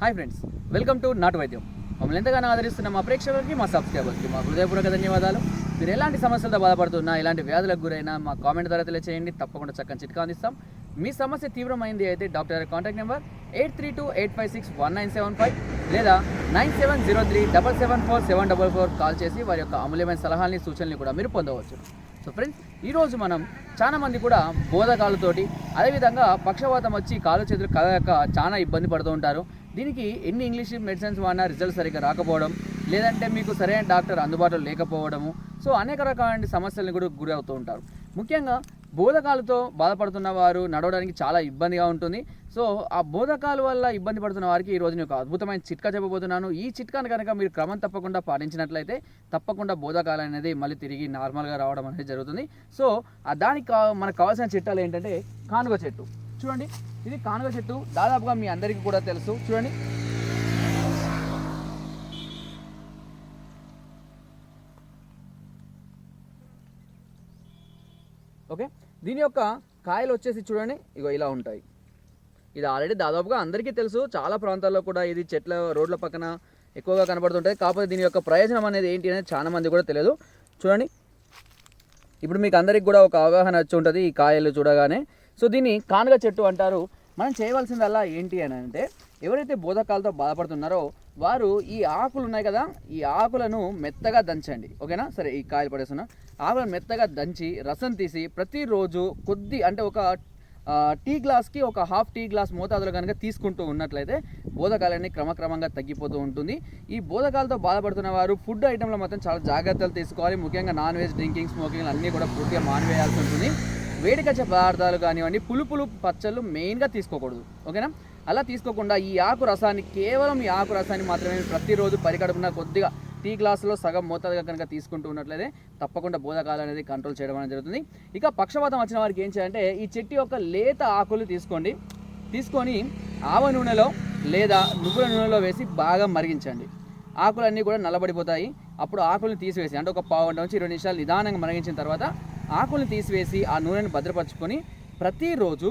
Hi friends welcome to నాటు వైద్యం. మమ్మల్ని ఎంతగానో ఆదరిస్తున్న మా ప్రేక్షకులకి మా సబ్స్క్రైబర్స్కి మా హృదయపూర్వక ధన్యవాదాలు. మీరు ఎలాంటి సమస్యలతో బాధపడుతున్నా ఎలాంటి వ్యాధులకు గురైనా మా కామెంట్ ద్వారా తెలియచేయండి. తప్పకుండా చక్కని చిట్కా అందిస్తాం. మీ సమస్య తీవ్రమైంది అయితే డాక్టర్ గారి contact number eight three two eight five six one nine seven five లేదా nine seven zero three double seven four seven double four call చేసి వారి యొక్క అమూల్యమైన సలహాలని సూచనలు కూడా మీరు పొందవచ్చు. సో ఫ్రెండ్స్ ఈరోజు మనం చాలా మంది కూడా బోధకాలతోటి అదేవిధంగా పక్షవాతం వచ్చి కాలు చేతులు కదలక చాలా ఇబ్బంది పడుతూ ఉంటారు. దీనికి ఎన్ని ఇంగ్లీష్ మెడిసిన్స్ వాడినా రిజల్ట్ సరిగ్గా రాకపోవడం లేదంటే మీకు సరైన డాక్టర్ అందుబాటులో లేకపోవడము సో అనేక రకాలైన సమస్యలను కూడా గురి అవుతూ ఉంటారు. ముఖ్యంగా బోధకాలతో బాధపడుతున్న వారు నడవడానికి చాలా ఇబ్బందిగా ఉంటుంది. సో ఆ బోధకాల వల్ల ఇబ్బంది పడుతున్న వారికి ఈ రోజు నేను ఒక అద్భుతమైన చిట్కా చెప్పబోతున్నాను. ఈ చిట్కాను కనుక మీరు క్రమం తప్పకుండా పాటించినట్లయితే తప్పకుండా బోధకాలు అనేది మళ్ళీ తిరిగి నార్మల్గా రావడం అనేది జరుగుతుంది. సో దానికి మనకు కావాల్సిన చిట్టాలు ఏంటంటే కానుగ చెట్టు. చూడండి ఇది కానుగ చెట్టు. దాదాపుగా మీ అందరికీ కూడా తెలుసు. చూడండి. ఓకే? దీని యొక్క కాయలు వచ్చేసి చూడండి. ఇగో ఇలా ఉంటాయి. ఇది ఆల్రెడీ దాదాపుగా అందరికీ తెలుసు. చాలా ప్రాంతాల్లో కూడా ఇది చెట్ల రోడ్ల పక్కన ఎక్కువగా కనబడుతుంటాయి. కాకపోతే దీని యొక్క ప్రయోజనం అనేది ఏంటి అనేది చాలా మంది కూడా తెలియదు. చూడండి. ఇప్పుడు మీకు అందరికి కూడా ఒక అవగాహన వచ్చి ఉంటుంది ఈ కాయలు చూడగానే. సో దీన్ని కానుగ చెట్టు అంటారు. మనం చేయవలసిందల్లా ఏంటి అని అంటే ఎవరైతే బోధకాలతో బాధపడుతున్నారో వారు ఈ ఆకులు ఉన్నాయి కదా ఈ ఆకులను మెత్తగా దంచండి. ఓకేనా? సరే ఈ కాయలు పడేస్తున్నా. ఆకులను మెత్తగా దంచి రసం తీసి ప్రతిరోజు కొద్ది అంటే ఒక టీ గ్లాస్కి ఒక హాఫ్ టీ గ్లాస్ మోతాదులో కనుక తీసుకుంటూ ఉన్నట్లయితే బోధకాలన్నీ క్రమక్రమంగా తగ్గిపోతూ ఉంటుంది. ఈ బోధకాలతో బాధపడుతున్న వారు ఫుడ్ ఐటెంలో మాత్రం చాలా జాగ్రత్తలు తీసుకోవాలి. ముఖ్యంగా నాన్ వెజ్ డ్రింకింగ్ స్మోకింగ్ అన్నీ కూడా పూర్తిగా మానివేయాల్సి ఉంటుంది. వేడికచ్చే పదార్థాలు కానివ్వండి పులుపులు పచ్చళ్ళు మెయిన్గా తీసుకోకూడదు. ఓకేనా? అలా తీసుకోకుండా ఈ ఆకు రసాన్ని కేవలం ఈ ఆకు రసాన్ని మాత్రమే ప్రతిరోజు పరిగడుపున కొద్దిగా టీ గ్లాసులో సగం మోతాదుగా కనుక తీసుకుంటూ ఉన్నట్లయితే తప్పకుండా బోధకాలు అనేది కంట్రోల్ చేయడం అనేది జరుగుతుంది. ఇక పక్షపాతం వచ్చిన వారికి ఏం చేయాలంటే ఈ చెట్టు యొక్క లేత ఆకులు తీసుకోండి. తీసుకొని ఆవ నూనెలో లేదా నువ్వుల నూనెలో వేసి బాగా మరిగించండి. ఆకులన్నీ కూడా నల్లబడిపోతాయి. అప్పుడు ఆకులను తీసివేసి అంటే ఒక పావు గంట నుంచి ఇరవై నిమిషాలు నిదానంగా మరిగించిన తర్వాత ఆకుల్ని తీసివేసి ఆ నూనెను భద్రపరచుకొని ప్రతిరోజు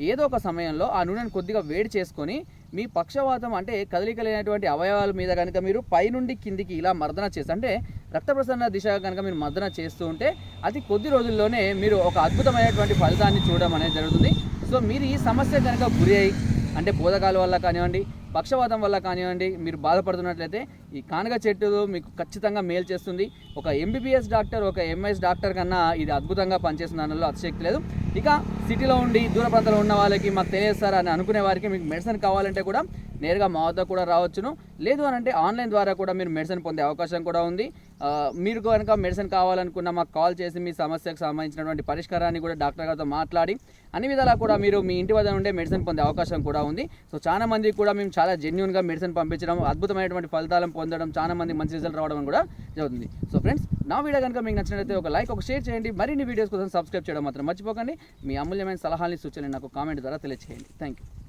ఏదో ఒక సమయంలో ఆ నూనెను కొద్దిగా వేడి చేసుకొని మీ పక్షవాతం అంటే కదలిక లేనటువంటి అవయవాల మీద కనుక మీరు పైనుండి కిందికి ఇలా మర్దన చేస్తే అంటే రక్త ప్రసరణ దిశగా కనుక మీరు మర్దన చేస్తూ ఉంటే అతి కొద్ది రోజుల్లోనే మీరు ఒక అద్భుతమైనటువంటి ఫలితాన్ని చూడడం అనేది జరుగుతుంది. సో మీరు ఈ సమస్య కనుక గురి అయి అంటే బోధకాల వల్ల కానివ్వండి పక్షవాతం వల్ల కానివ్వండి మీరు బాధపడుతున్నట్లయితే ఈ కానగ చెట్టు మీకు ఖచ్చితంగా మేలు చేస్తుంది. ఒక ఎంబీబీఎస్ డాక్టర్ ఒక ఎంఎస్ డాక్టర్ కన్నా ఇది అద్భుతంగా పనిచేస్తుంది దానిలో అతిశక్తి లేదు. ఇక సిటీలో ఉండి దూర ప్రాంతంలో ఉన్న వాళ్ళకి మాకు తెలియదు సార్ అని అనుకునే వారికి మీకు మెడిసిన్ కావాలంటే కూడా నేరుగా మా వద్ద కూడా రావచ్చును. లేదు అని అంటే ఆన్లైన్ ద్వారా కూడా మీరు మెడిసిన్ పొందే అవకాశం కూడా ఉంది. మీరు కనుక మెడిసిన్ కావాలనుకున్న మాకు కాల్ చేసి మీ సమస్యకు సంబంధించినటువంటి పరిష్కారాన్ని కూడా డాక్టర్ గారితో మాట్లాడి అన్ని విధాలా కూడా మీరు మీ ఇంటి వద్ద నుండే మెడిసిన్ పొందే అవకాశం కూడా ఉంది. సో చాలా మందికి కూడా మేము చాలా జెన్యున్గా మెడిసిన్ పంపించడం అద్భుతమైనటువంటి ఫలితాలను పొందడం చాలా మంది మంచి రిజల్ట్ రావడం కూడా జరుగుతుంది. సో ఫ్రెండ్స్ నా వీడియో కనుక మీకు నచ్చినట్లయితే ఒక లైక్ ఒక షేర్ చేయండి. మరిన్ని వీడియోస్ కోసం సబ్స్క్రైబ్ చేయడం మాత్రం మర్చిపోకండి. మీ అమూల్యమైన సలహాలని సూచనలు నాకు కామెంట్ ద్వారా తెలియజేయండి థ్యాంక్ యూ